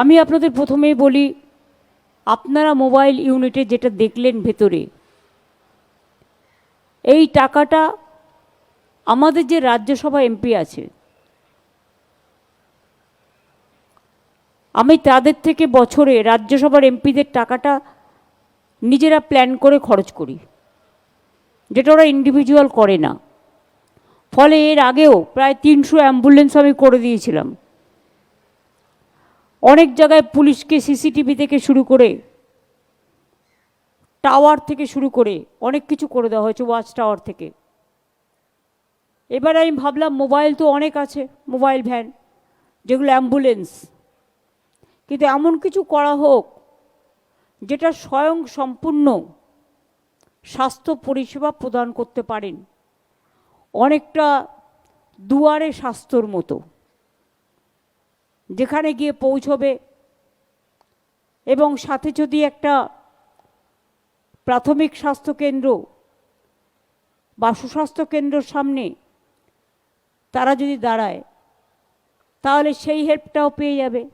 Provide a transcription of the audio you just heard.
আমি আপনাদের প্রথমেই বলি, আপনারা মোবাইল ইউনিটে যেটা দেখলেন ভেতরে, এই টাকাটা আমাদের যে রাজ্যসভা এমপি আছে, আমি তাদের থেকে বছরে রাজ্যসভার এমপিদের টাকাটা নিজেরা প্ল্যান করে খরচ করি, যেটা ওরা ইন্ডিভিজুয়াল করে না। ফলে এর আগেও প্রায় তিনশো অ্যাম্বুলেন্স আমি করে দিয়েছিলাম। অনেক জায়গায় পুলিশকে সিসিটিভি থেকে শুরু করে টাওয়ার থেকে শুরু করে অনেক কিছু করে দেওয়া হয়েছে, ওয়াচ টাওয়ার থেকে। এবার আমি ভাবলাম, মোবাইল তো অনেক আছে, মোবাইল ভ্যান, যেগুলো অ্যাম্বুলেন্স। কিন্তু এমন কিছু করা হোক, যেটা স্বয়ং সম্পূর্ণ স্বাস্থ্য পরিষেবা প্রদান করতে পারেন। অনেকটা দুয়ারে স্বাস্থ্যর মতো। যেখানে গিয়ে পৌঁছবে। এবং সাথে যদি একটা প্রাথমিক স্বাস্থ্যকেন্দ্র বা সুস্বাস্থ্য কেন্দ্রর সামনে তারা যদি দাঁড়ায়, তাহলে সেই হেল্পটাও পেয়ে যাবে।